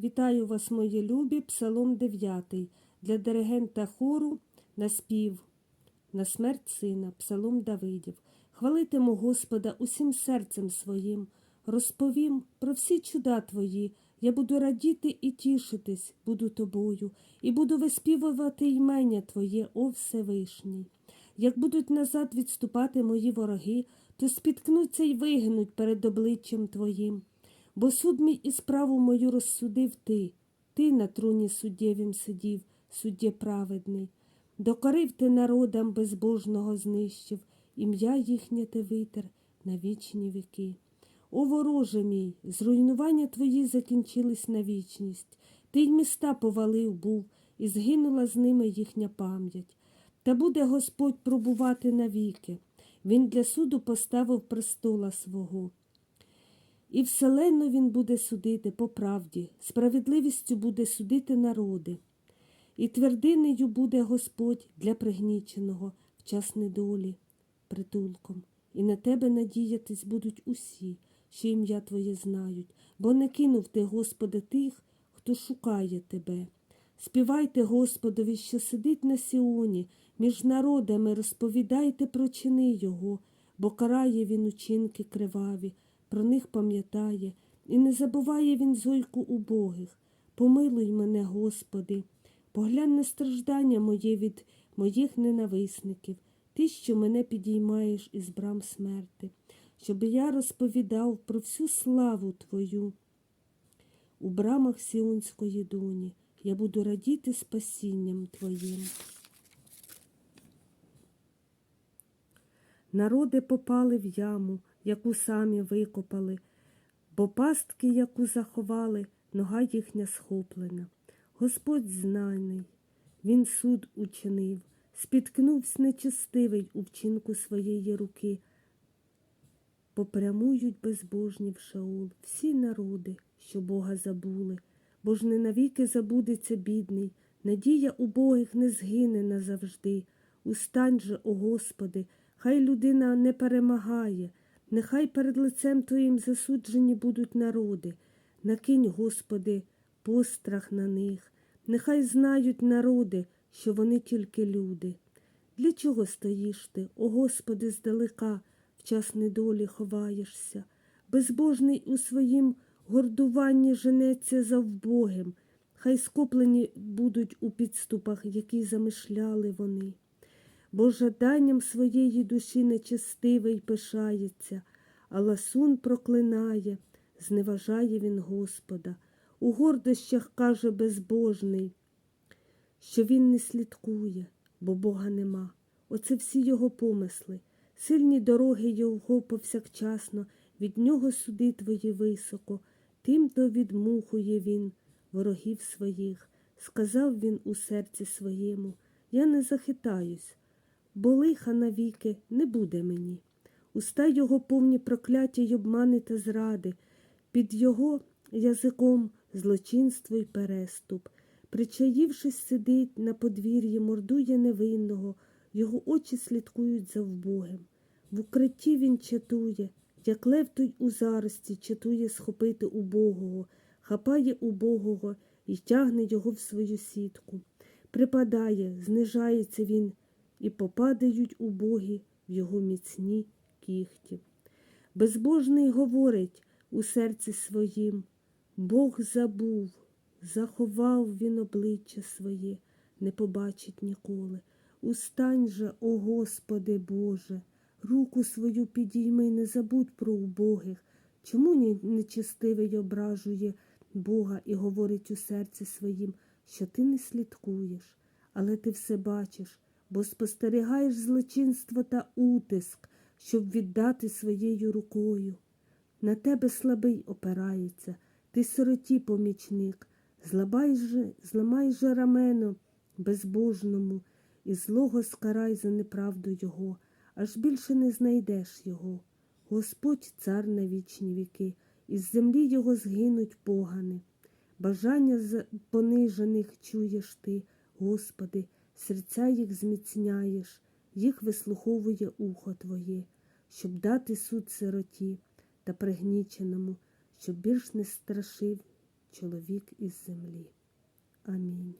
Вітаю вас, мої любі, Псалом 9 для диригента хору на спів, на смерть сина, Псалом Давидів. Хвалитиму Господа усім серцем своїм, розповім про всі чуда твої. Я буду радіти і тішитись, буду тобою, і буду виспівувати ймення Твоє, о Всевишній. Як будуть назад відступати мої вороги, то спіткнуться й вигинуть перед обличчям Твоїм. Бо суд мій і справу мою розсудив ти, ти на труні суддєвім сидів, суддє праведний. Докорив ти народам безбожного знищив, ім'я їхнє ти витер на вічні віки. О вороже мій, зруйнування твої закінчились на вічність. Ти й міста повалив був, і згинула з ними їхня пам'ять. Та буде Господь пробувати навіки. Він для суду поставив престола свого. І вселенну він буде судити по правді, справедливістю буде судити народи. І твердинею буде Господь для пригніченого в час недолі, притулком. І на тебе надіятись будуть усі, що ім'я Твоє знають, бо не кинув ти, Господи, тих, хто шукає тебе. Співайте Господові, що сидить на Сіоні, між народами розповідайте про чини Його, бо карає він учинки криваві, про них пам'ятає, і не забуває він зойку убогих. Помилуй мене, Господи, поглянь на страждання моє від моїх ненависників, ти, що мене підіймаєш із брам смерти, щоб я розповідав про всю славу Твою. У брамах Сіонської доні я буду радіти спасінням Твоїм. Народи попали в яму, яку самі викопали, бо пастки, яку заховали, нога їхня схоплена. Господь знаний, він суд учинив, спіткнувсь нечестивий у вчинку своєї руки. Попрямують безбожні в Шаул всі народи, що Бога забули, бо ж не навіки забудеться бідний, надія убогих не згине назавжди. Устань же, о Господи, хай людина не перемагає, нехай перед лицем Твоїм засуджені будуть народи. Накинь, Господи, пострах на них, нехай знають народи, що вони тільки люди. Для чого стоїш ти, о Господи, здалека, в час недолі ховаєшся? Безбожний у своїм гордуванні женеться за вбогим, хай скоплені будуть у підступах, які замишляли вони. Бо жаданням своєї душі нечестивий пишається, а ласун проклинає, зневажає він Господа. У гордощах каже безбожний, що він не слідкує, бо Бога нема. Оце всі його помисли, сильні дороги його повсякчасно, від нього суди твої високо, тим то відмухує він ворогів своїх. Сказав він у серці своєму, я не захитаюсь, бо лиха навіки не буде мені. Уста його повні прокляття й обмани та зради, під його язиком злочинство й переступ. Причаївшись, сидить на подвір'ї, мордує невинного, його очі слідкують за вбогим. В укритті він чатує, як лев той у зарості чатує схопити убогого, хапає убогого і тягне його в свою сітку. Припадає, знижається він, і попадають убогі в його міцні кіхті. Безбожний говорить у серці своїм, Бог забув, заховав він обличчя своє, не побачить ніколи. Устань же, о Господи Боже, руку свою підійми, не забудь про убогих. Чому нечестивий ображує Бога і говорить у серці своїм, що ти не слідкуєш, але ти все бачиш, бо спостерігаєш злочинство та утиск, щоб віддати своєю рукою. На тебе слабий опирається, ти сироті помічник, зламай же, зламай же рамено безбожному, і злого скарай за неправду його, аж більше не знайдеш його. Господь цар на вічні віки, із землі його згинуть погани. Бажання понижених чуєш ти, Господи, серця їх зміцняєш, їх вислуховує ухо Твоє, щоб дати суд сироті та пригніченому, щоб більш не страшив чоловік із землі. Амінь.